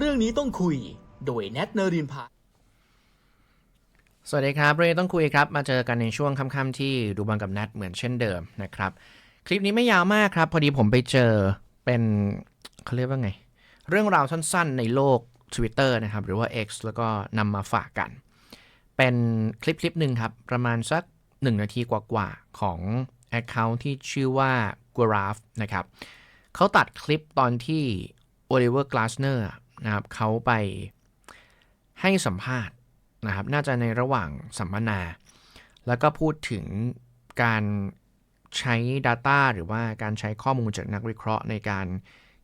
เรื่องนี้ต้องคุย โดยแนทเนรินพาสวัสดีครับ เรย์ต้องคุยครับ มาเจอกันในช่วงค่ำๆที่ดูบอลกับนัดเหมือนเช่นเดิมนะครับ คลิปนี้ไม่ยาวมากครับ พอดีผมไปเจอเป็นเขาเรียกว่าไง เรื่องราวสั้นๆในโลก Twitter นะครับ หรือว่า X แล้วก็นำมาฝากกัน เป็นคลิปคลิปหนึ่งครับ ประมาณสัก 1 นาทีกว่าๆ ของ Account ที่ชื่อว่า g r a p h นะครับเขาตัดคลิปตอนที่ Oliver Glasner นะครับเขาไปให้สัมภาษณ์นะครับน่าจะในระหว่างสัมมนา แล้วก็พูดถึงการใช้ Data หรือว่าการใช้ข้อมูลจากนักวิเคราะห์ในการ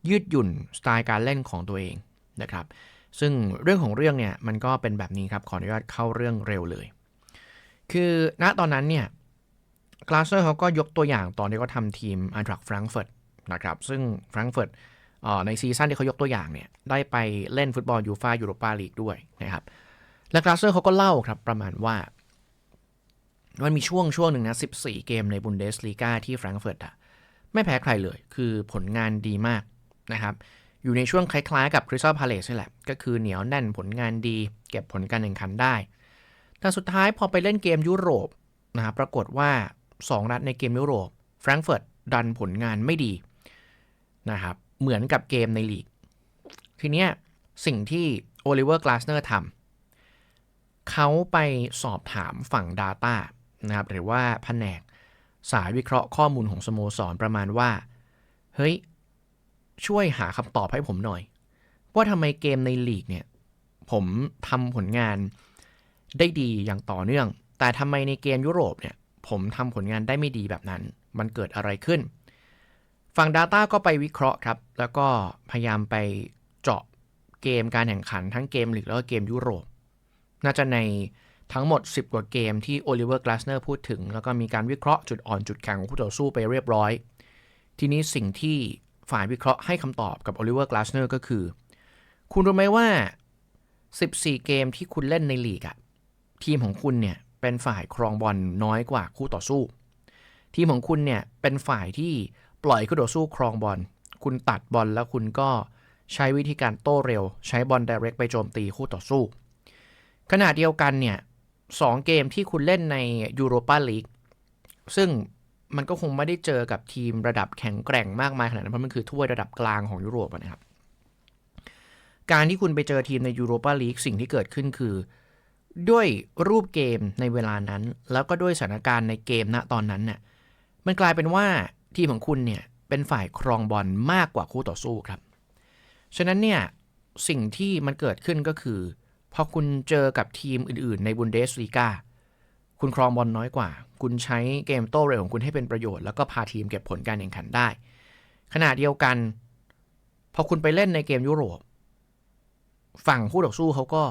ยืดหยุ่นสไตล์การเล่นของตัวเองนะครับ ซึ่งเรื่องของเรื่องเนี่ยมันก็เป็นแบบนี้ครับขออนุญาตเข้าเรื่องเร็วเลย คือณตอนนั้นเนี่ยกลาสเซอร์เขาก็ยกตัวอย่างตอนที่เขาทำทีมอันทรักแฟรงก์เฟิร์ตนะครับซึ่งแฟรงก์เฟิร์ต ในซีซั่นที่เขายกตัวอย่างเนี่ยได้ไปเล่นฟุตบอลยูฟายูโรปาลีกด้วยนะครับและกราสเซอร์เขาก็เล่าครับประมาณว่า มันมีช่วงช่วงหนึ่งนะ14 เกมในบุนเดสลีกาที่แฟรงก์เฟิร์ตอะไม่แพ้ใครเลย คือผลงานดีมากนะครับอยู่ในช่วงคล้ายๆกับคริสตัลพาเลสนี่แหละ ก็คือเหนียวแน่นผลงานดี เก็บผลการแข่งขันได้ แต่สุดท้ายพอไปเล่นเกมยุโรปนะครับปรากฏว่า 2 นัดในเกมยุโรปแฟรงก์เฟิร์ตดันผลงานไม่ดีนะครับ เหมือนกับเกมในลีก ทีเนี้ยสิ่งที่โอลิเวอร์กลาสเนอร์ทำเขาไปสอบถามฝั่ง Data นะครับหรือว่าแผนกสายวิเคราะห์ข้อมูลของสโมสรประมาณว่า เฮ้ย ช่วยหาคำตอบให้ผมหน่อย ว่าทำไมเกมในลีกเนี่ย ผมทำผลงานได้ดีอย่างต่อเนื่อง แต่ทำไมในเกมยุโรปเนี่ย ผมทำผลงานได้ไม่ดีแบบนั้น มันเกิดอะไรขึ้น ฝั่ง Data ก็ไปวิเคราะห์ครับ แล้วก็พยายามไปเจาะเกมการแข่งขันทั้งเกมลีกแล้วก็เกมยุโรป น่าจะในทั้งหมด 10 กว่าเกมที่โอลิเวอร์กลาสเนอร์พูดถึง แล้วก็มีการวิเคราะห์จุดอ่อนจุดแข็งของคู่ต่อสู้ไปเรียบร้อย ทีนี้สิ่งที่ฝ่ายวิเคราะห์ให้คำตอบกับโอลิเวอร์กลาสเนอร์ก็คือ คุณรู้ไหมว่า 14 เกมที่คุณเล่นในลีกอะทีมของคุณเนี่ยเป็นฝ่ายครองบอลน้อยกว่าคู่ต่อสู้ ทีมของคุณเนี่ยเป็นฝ่ายที่ ปล่อยคู่ต่อสู้ครองบอล คุณตัดบอลแล้วคุณก็ใช้วิธีการโต้เร็ว ใช้บอล direct ไปโจมตีคู่ต่อสู้ ขณะเดียวกันเนี่ยสองเกมที่คุณเล่นในยูโรปาลีกซึ่งมันก็คงไม่ได้เจอกับทีมระดับแข็งแกร่งมากมายขนาดนั้น เพราะมันคือถ้วยระดับกลางของยุโรปนะครับ การที่คุณไปเจอทีมในยูโรปาลีกสิ่งที่เกิดขึ้นคือ ด้วยรูปเกมในเวลานั้น แล้วก็ด้วยสถานการณ์ในเกมณตอนนั้นเนี่ยมันกลายเป็นว่า ทีมของคุณเนี่ยเป็นฝ่ายครองบอลมากกว่าคู่ต่อสู้ครับ ฉะนั้นเนี่ยสิ่งที่มันเกิดขึ้นก็คือ พอคุณเจอกับทีมอื่นๆ ในบุนเดสลีกาคุณครองบอลน้อยกว่า คุณใช้เกมโต้เร็วของคุณให้เป็นประโยชน์แล้วก็พาทีมเก็บผลการแข่งขันได้ ขณะเดียวกัน พอคุณไปเล่นในเกมยุโรป ฝั่งคู่ต่อสู้เขาก็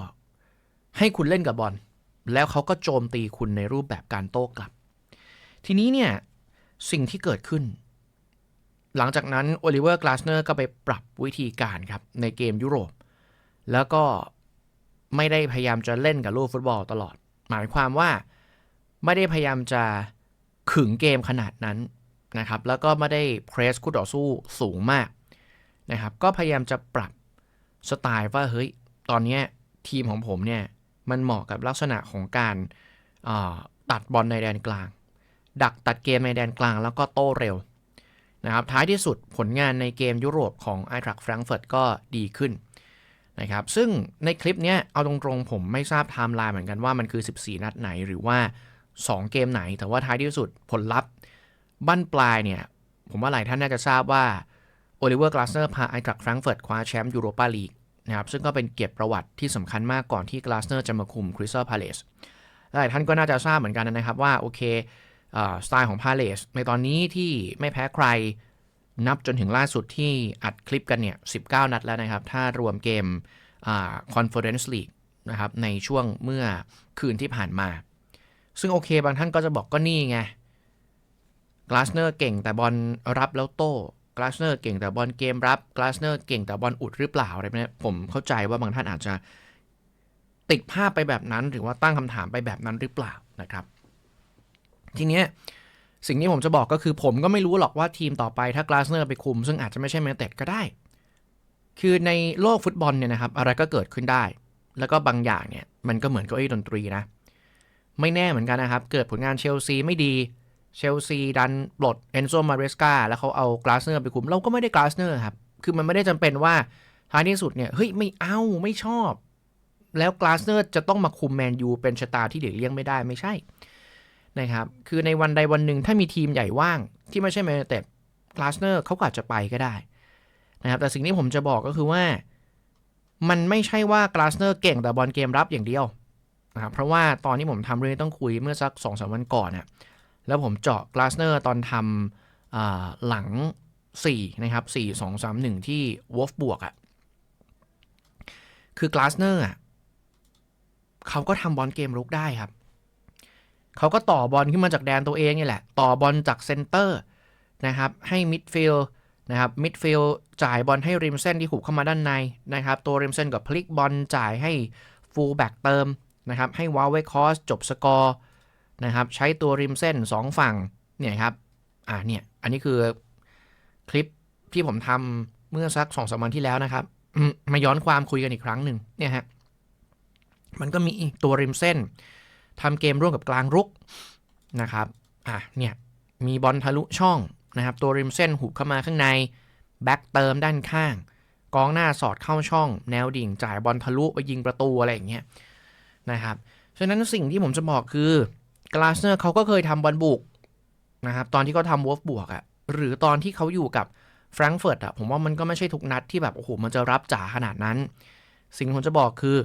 ให้คุณเล่นกับบอล แล้วเขาก็โจมตีคุณในรูปแบบการโต้กลับ ทีนี้เนี่ย สิ่งที่เกิดขึ้น หลังจากนั้นโอลิเวอร์กลาสเนอร์ก็ไปปรับวิธีการครับในเกมยุโรป แล้วก็ไม่ได้พยายามจะเล่นกับลูกฟุตบอลตลอด หมายความว่าไม่ได้พยายามจะขึงเกมขนาดนั้นนะครับ แล้วก็ไม่ได้เพรสคู่ต่อสู้สูงมากนะครับ ก็พยายามจะปรับสไตล์ว่าเฮ้ย ตอนนี้ทีมของผมเนี่ย มันเหมาะกับลักษณะของการตัดบอลในแดนกลาง ดักตัดเกมในแดนกลางแล้วก็โต้เร็วนะครับท้ายที่สุดผลงานในเกมยุโรปของไอทรักแฟรงเฟิร์ตก็ดีขึ้นนะครับซึ่งในคลิปนี้เอาตรงๆ ผมไม่ทราบไทม์ไลน์เหมือนกันว่ามันคือ 14 นัดไหนหรือว่า 2 เกมไหน แต่ว่าท้ายที่สุดผลลัพธ์บั้นปลายเนี่ย ผมว่าหลายท่านน่าจะทราบว่าโอลิเวอร์กลาสเนอร์พาไอทรักแฟรงเฟิร์ตคว้าแชมป์ยูโรปาลีกนะครับซึ่งก็เป็นเกียรติประวัติที่สำคัญมากก่อนที่กลาสเนอร์จะมาคุมคริสตัลพาเลสหลายท่านก็น่าจะทราบเหมือนกันนะครับว่าโอเค สไตล์ของพาเลสในตอนนี้ที่ไม่แพ้ใครนับจนถึงล่าสุดที่อัดคลิปกันเนี่ย 19 นัดแล้วนะครับ ถ้ารวมเกมคอนเฟอเรนซ์ลีกนะครับในช่วงเมื่อคืนที่ผ่านมา ซึ่งโอเคบางท่านก็จะบอกก็นี่ไงกลาสเนอร์เก่งแต่บอลรับแล้วโต้กลาสเนอร์เก่งแต่บอลเกมรับกลาสเนอร์เก่งแต่บอลอุดหรือเปล่าอะไรแบบนี้ผมเข้าใจว่าบางท่านอาจจะติดภาพไปแบบนั้น หรือว่าตั้งคำถามไปแบบนั้นหรือเปล่านะครับ ทีเนี้ยสิ่งที่ผมจะบอกก็คือผมก็ไม่รู้หรอกว่าทีมต่อไปถ้ากลาสเนอร์ไปคุม ซึ่งอาจจะไม่ใช่แมนเต็ดก็ได้ คือในโลกฟุตบอลเนี่ยนะครับ อะไรก็เกิดขึ้นได้ แล้วก็บางอย่างเนี่ย มันก็เหมือนเก้าอี้ดนตรีนะ ไม่แน่เหมือนกันนะครับ เกิดผลงานเชลซีไม่ดีเชลซีดันปลดเอนโซมาเรสกาแล้วเขาเอากลาสเนอร์ไปคุม เราก็ไม่ได้กลาสเนอร์ครับ คือมันไม่ได้จำเป็นว่าท้ายที่สุดเนี่ยเฮ้ยไม่เอาไม่ชอบ แล้วกลาสเนอร์จะต้องมาคุมแมนยูเป็นชะตาที่เด็กเลี่ยงไม่ได้ไม่ใช่ นะครับ คือในวันใดวันหนึ่งถ้ามีทีมใหญ่ว่างที่ไม่ใช่แมนยูเต็ดกลาสเนอร์เขาก็อาจจะไปก็ได้นะครับ แต่สิ่งที่ผมจะบอกก็คือว่า มันไม่ใช่ว่ากลาสเนอร์เก่งแต่บอลเกมรับอย่างเดียวนะครับเพราะว่าตอนที่ผมทำเรื่องนี้ต้องคุยเมื่อสักสองสามวันก่อนน่ะแล้วผมเจาะกลาสเนอร์ตอนทำหลัง 4 นะครับ 4 2 3 1 ที่วอฟบวกอะ่ะคือกลาสเนอร์อะเขาก็ทำบอลเกมรุกได้ครับ เขาก็ต่อบอลขึ้นมาจากแดนตัวเองนี่แหละ ต่อบอลจากเซนเตอร์นะครับ ให้มิดฟิลด์นะครับ มิดฟิลด์จ่ายบอลให้ริมเส้นที่หุบเข้ามาด้านในนะครับ ตัวริมเส้นกับพลิกบอลจ่ายให้ฟูลแบ็กเติมนะครับ ให้วาเวคอสจบสกอร์นะครับ ใช้ตัวริมเส้น 2 ฝั่ง เนี่ยครับ อ่าเนี่ย อันนี้คือคลิปที่ผมทำเมื่อสักสองสามวันที่แล้วนะครับ มาย้อนความคุยกันอีกครั้งหนึ่งเนี่ยฮะ มันก็มีตัวริมเส้น ทำเกมร่วมกับกลางรุกนะครับอะเนี่ยมีบอลทะลุช่องนะครับตัวริมเส้นหุบเข้ามาข้างในแบ็กเติมด้านข้าง กองหน้าสอดเข้าช่อง แนวดิ่งจ่ายบอลทะลุไปยิงประตูอะไรอย่างเงี้ยนะครับฉะนั้นสิ่งที่ผมจะบอกคือกลาสเนอร์เขาก็เคยทำบอลบุกนะครับตอนที่เขาทำวอฟบวกอะหรือตอนที่เขาอยู่กับแฟรงก์เฟิร์ตอะผมว่ามันก็ไม่ใช่ทุกนัดที่แบบโอ้โหมันจะรับจ๋าขนาดนั้น สิ่งที่ผมจะบอกคือ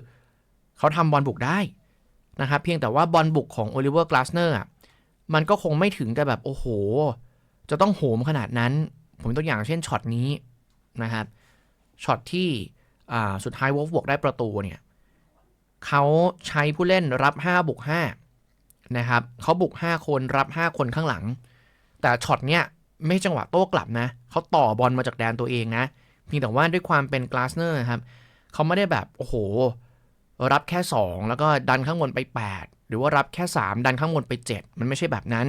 เขาทำบอลบุกได้ นะครับ เพียงแต่ว่าบอลบุกของโอลิเวอร์กลาสเนอร์อะมันก็คงไม่ถึงกับแบบโอ้โห จะต้องโหมขนาดนั้น ผมตัวอย่างเช่นช็อตนี้นะครับช็อตที่สุดท้ายวอฟบวกได้ประตูเนี่ยเขาใช้ผู้เล่นรับ5บุก5นะครับเขาบุก 5 คนรับ 5 คนข้างหลัง แต่ช็อตเนี้ยไม่จังหวะโต้กลับนะเขาต่อบอลมาจากแดนตัวเองนะเพียงแต่ว่าด้วยความเป็นกลาสเนอร์ครับเขาไม่ได้แบบโอ้โห รับแค่ 2 แล้วก็ดันข้างบนไป 8 หรือว่ารับแค่ 3 ดันข้างบนไป 7 มันไม่ใช่แบบนั้น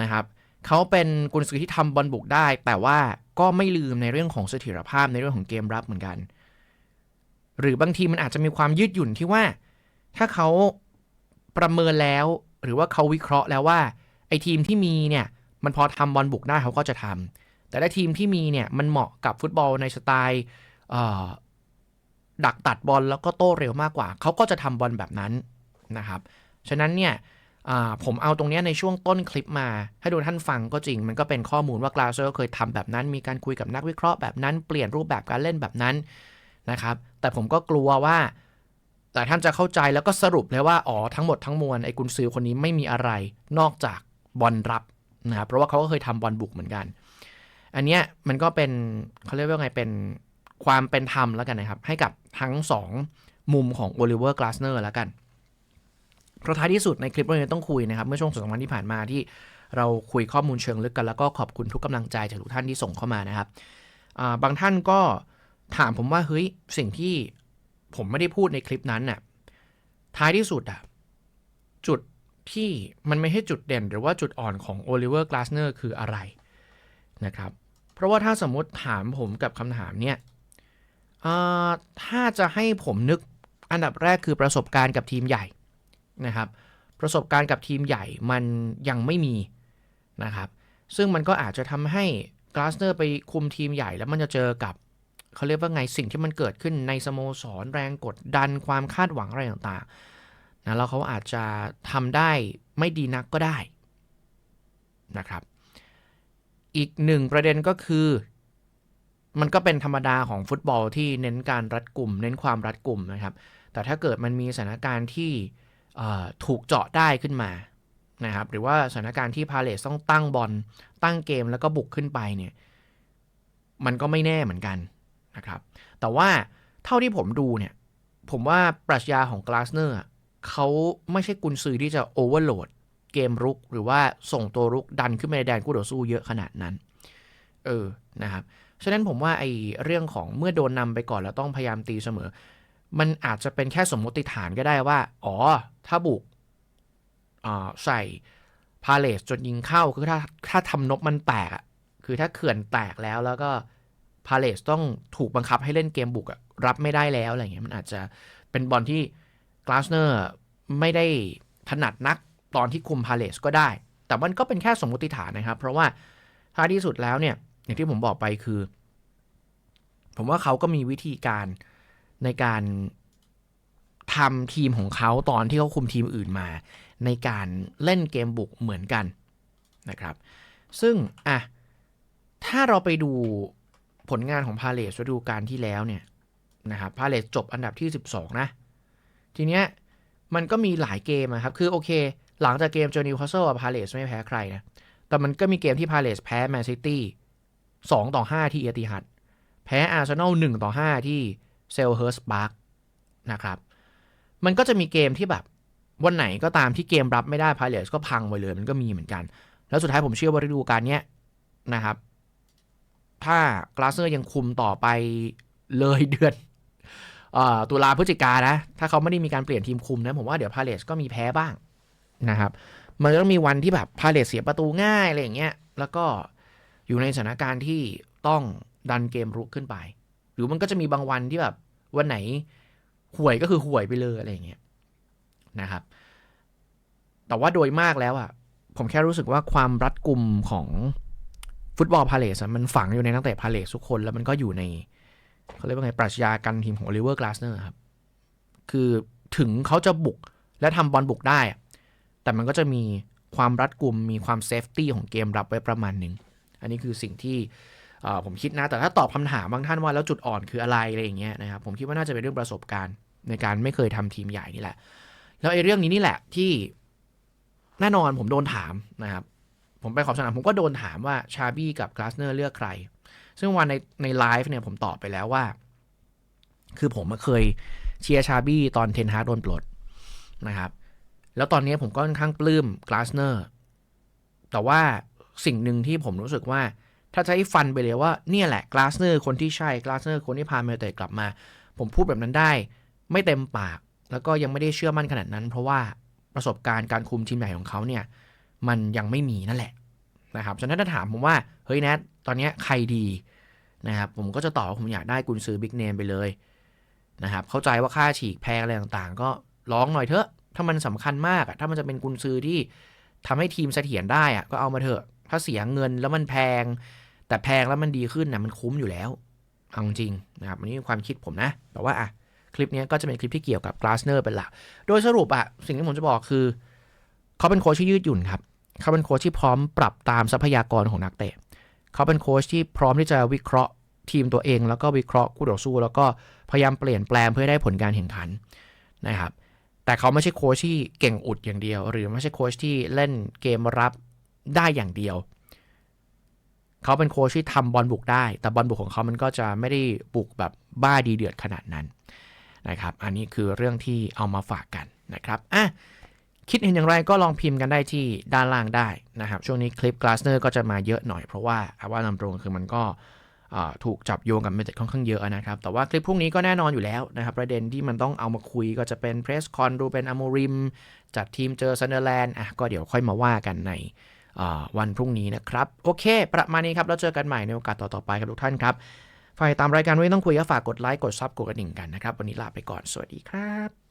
นะครับเขาเป็นกุนซือที่ทำบอลบุกได้ แต่ว่าก็ไม่ลืมในเรื่องของเสถียรภาพในเรื่องของเกมรับเหมือนกัน หรือบางทีมันอาจจะมีความยืดหยุ่นที่ว่า ถ้าเขาประเมินแล้ว หรือว่าเขาวิเคราะห์แล้วว่าไอ้ทีมที่มีเนี่ยมันพอทำบอลบุกได้เขาก็จะทำแต่ถ้าทีมที่มีเนี่ยมันเหมาะกับฟุตบอลในสไตล์ ดักตัดบอลแล้วก็โต้เร็วมากกว่า เขาก็จะทำบอลแบบนั้นนะครับ ฉะนั้นเนี่ยผมเอาตรงนี้ในช่วงต้นคลิปมา ให้ดูท่านฟังก็จริง มันก็เป็นข้อมูลว่ากลาเซอร์เคยทำแบบนั้น มีการคุยกับนักวิเคราะห์แบบนั้น เปลี่ยนรูปแบบการเล่นแบบนั้นนะครับ แต่ผมก็กลัวว่าแต่ท่านจะเข้าใจแล้วก็สรุปเลยว่า อ๋อ ทั้งหมดทั้งมวลไอ้กุนซือคนนี้ไม่มีอะไร นอกจากบอลรับนะครับเพราะว่าเขาก็เคยทำบอลบุกเหมือนกัน อันเนี้ยมันก็เป็นเขาเรียกว่าไงเป็น ความเป็นธรรมแล้วกันนะครับ ให้กับทั้ง 2 มุมของโอลิเวอร์กลาสเนอร์แล้วกันเพราะท้ายที่สุดในคลิปเราต้องคุยนะครับ เมื่อช่วงสองวันที่ผ่านมาที่เราคุยข้อมูลเชิงลึกกันแล้วก็ขอบคุณทุกกำลังใจจากทุกท่านที่ส่งเข้ามานะครับบางท่านก็ถามผมว่าเฮ้ยสิ่งที่ผมไม่ได้พูดในคลิปนั้นน่ะท้ายที่สุดอะจุดที่มันไม่ใช่จุดเด่น หรือว่าจุดอ่อนของโอลิเวอร์กลาสเนอร์คืออะไรนะครับ เพราะว่าถ้าสมมติถามผมกับคำถามเนี่ย ถ้าจะให้ผมนึกอันดับแรกคือประสบการณ์กับทีมใหญ่นะครับ ประสบการณ์กับทีมใหญ่มันยังไม่มีนะครับ ซึ่งมันก็อาจจะทำให้กลาสเนอร์ไปคุมทีมใหญ่แล้วมันจะเจอกับเขาเรียกว่าไงสิ่งที่มันเกิดขึ้นในสโมสรแรงกดดันความคาดหวังอะไรต่างๆนะแล้วเขาอาจจะทำได้ไม่ดีนักก็ได้นะครับ อีกหนึ่งประเด็นก็คือ มันก็เป็นธรรมดาของฟุตบอลที่เน้นการรัดกลุ่ม เน้นความรัดกลุ่มนะครับ แต่ถ้าเกิดมันมีสถานการณ์ที่ถูกเจาะได้ขึ้นมานะครับหรือว่าสถานการณ์ที่พาเลสต้องตั้งบอลตั้งเกมแล้วก็บุกขึ้นไปเนี่ยมันก็ไม่แน่เหมือนกันนะครับ แต่ว่าเท่าที่ผมดูเนี่ย ผมว่าปรัชญาของกลาสเนอร์เขาไม่ใช่กุนซือที่จะโอเวอร์โหลดเกมรุก หรือว่าส่งตัวรุกดันขึ้นไปในแดนคู่ต่อสู้เยอะขนาดนั้น เออนะครับ ฉะนั้นผมว่าไอ้เรื่องของเมื่อโดนนำไปก่อนแล้วต้องพยายามตีเสมอ มันอาจจะเป็นแค่สมมติฐานก็ได้ว่า อ๋อ ถ้าบุกใส่พาเลสจนยิงเข้าคือถ้าถ้าทำนบมันแตกอะคือถ้าเขื่อนแตกแล้วแล้วก็พาเลสต้องถูกบังคับให้เล่นเกมบุกอะรับไม่ได้แล้วอะไรเงี้ยมันอาจจะเป็นบอลที่กลาสเนอร์ไม่ได้ถนัดนักตอนที่คุมพาเลสก็ได้ แต่มันก็เป็นแค่สมมติฐานนะครับ เพราะว่าท้ายที่สุดแล้วเนี่ย อย่างที่ผมบอกไปคือ ผมว่าเขาก็มีวิธีการในการทำทีมของเขาตอนที่เขาคุมทีมอื่นมา ในการเล่นเกมบุกเหมือนกันนะครับ ซึ่งอะถ้าเราไปดูผลงานของพาเลสฤดูกาลที่แล้วเนี่ยนะครับพาเลสจบอันดับที่ 12 นะ ทีเนี้ยมันก็มีหลายเกมอะครับ คือโอเค หลังจากเกมเจอนิวคาสเซิลพาเลสไม่แพ้ใครนะ แต่มันก็มีเกมที่พาเลสแพ้แมนซิตี้ 2 ต่อ 5 ที่เอติฮัดแพ้อาร์เซนอล1ต่อ 5 ที่เซลเฮิร์สบาร์กนะครับ มันก็จะมีเกมที่แบบ วันไหนก็ตามที่เกมรับไม่ได้พาเลสก็พังไปเลยมันก็มีเหมือนกัน แล้วสุดท้ายผมเชื่อว่าฤดูกาลนี้นะครับ ถ้ากลาเซอร์ยังคุมต่อไปเลยเดือนตุลาพฤศจิกานะ ถ้าเขาไม่ได้มีการเปลี่ยนทีมคุมนะ ผมว่าเดี๋ยวพาเลสก็มีแพ้บ้างนะครับ มันต้องมีวันที่แบบพาเลสเสียประตูง่ายอะไรอย่างเงี้ย แล้วก็ อยู่ในสถานการณ์ที่ต้องดันเกมรุกขึ้นไป หรือมันก็จะมีบางวันที่แบบวันไหนห่วยก็คือห่วยไปเลยอะไรอย่างเงี้ยนะครับ แต่ว่าโดยมากแล้วอะผมแค่รู้สึกว่าความรัดกุมของฟุตบอลพาเลสมันฝังอยู่ในนักเตะพาเลสทุกคนแล้วมันก็อยู่ในเขาเรียกว่าไงปรัชญาการทีมของโอลิเวอร์กลาสเนอร์ครับ คือถึงเขาจะบุกและทำบอลบุกได้ แต่มันก็จะมีความรัดกุมมีความเซฟตี้ของเกมรับไว้ประมาณหนึ่ง อันนี้คือสิ่งที่ผมคิดนะ แต่ถ้าตอบคำถามบางท่านว่าแล้วจุดอ่อนคืออะไรอะไรอย่างเงี้ยนะครับ ผมคิดว่าน่าจะเป็นเรื่องประสบการณ์ในการไม่เคยทำทีมใหญ่นี่แหละ แล้วไอ้เรื่องนี้นี่แหละที่แน่นอนผมโดนถามนะครับ ผมไปขอบสนามผมก็โดนถามว่าชาบี้กับกลาสเนอร์เลือกใคร ซึ่งวันในในไลฟ์เนี่ยผมตอบไปแล้วว่า คือผมเคยเชียร์ชาบี้ตอนเทนฮาร์ดโดนปลดนะครับ แล้วตอนนี้ผมก็ค่อนข้างปลื้มกลาสเนอร์ แต่ว่า สิ่งหนึ่งที่ผมรู้สึกว่า ถ้าจะให้ฟันไปเลยว่าเนี่ยแหละกลาสเนอร์คนที่ใช่กลาสเนอร์คนที่พาเมลเตกลับมา ผมพูดแบบนั้นได้ ไม่เต็มปาก แล้วก็ยังไม่ได้เชื่อมั่นขนาดนั้น เพราะว่าประสบการณ์การคุมทีมใหญ่ของเขาเนี่ย มันยังไม่มีนั่นแหละนะครับฉะนั้นถ้าถามผมว่าเฮ้ยแนทตอนนี้ใครดีนะครับผมก็จะตอบว่าผมอยากได้กุนซือบิ๊กเนมไปเลยนะครับเข้าใจว่าค่าฉีกแพงอะไรต่างๆ ก็ร้องหน่อยเถอะ ถ้ามันสำคัญมากอะถ้ามันจะเป็นกุนซือที่ทำให้ทีมเสถียรได้อะก็เอามาเถอะ ถ้าเสียเงินแล้วมันแพง แต่แพงแล้วมันดีขึ้นนะมันคุ้มอยู่แล้วเอาจริงนะครับอันนี้ความคิดผมนะ แต่ว่าอะคลิปนี้ก็จะเป็นคลิปที่เกี่ยวกับกลาสเนอร์เป็นหลัก โดยสรุปอะสิ่งที่ผมจะบอกคือ เขาเป็นโค้ชที่ยืดหยุ่นครับ เขาเป็นโค้ชที่พร้อมปรับตามทรัพยากรของนักเตะ เขาเป็นโค้ชที่พร้อมที่จะวิเคราะห์ทีมตัวเอง แล้วก็วิเคราะห์คู่ต่อสู้ แล้วก็พยายามเปลี่ยนแปลงเพื่อได้ผลการแข่งขันนะครับ แต่เขาไม่ใช่โค้ชที่เก่งอุดอย่างเดียว หรือไม่ใช่โค้ชที่เล่นเกมรับ ได้อย่างเดียว เขาเป็นโค้ชที่ทำบอลบุกได้ แต่บอลบุกของเขามันก็จะไม่ได้บุกแบบบ้าดีเดือดขนาดนั้นนะครับ อันนี้คือเรื่องที่เอามาฝากกันนะครับอะคิดเห็นอย่างไรก็ลองพิมพ์กันได้ที่ด้านล่างได้นะครับ ช่วงนี้คลิป Glassner ก็จะมาเยอะหน่อยเพราะว่าอาว่าตามตรงคือมันก็ถูกจับโยงกับเมจิค่อนข้างเยอะนะครับ แต่ว่าคลิปพวกนี้ก็แน่นอนอยู่แล้วนะครับ ประเด็นที่มันต้องเอามาคุยก็จะเป็นเพรสคอนดูเป็นอ m มริม จัดทีมเจอซันเดอร์แลนด์อะก็เดี๋ยวค่อยมาว่ากันใน วันพรุ่งนี้นะครับ โอเค ประมาณนี้ครับ แล้วเจอกันใหม่ในโอกาสต่อๆไปครับทุกท่านครับฝ่ายตามรายการไว้ต้องคุยก็ฝากกดไลค์กดซับกดกระดิ่งกันนะครับ วันนี้ลาไปก่อนสวัสดีครับ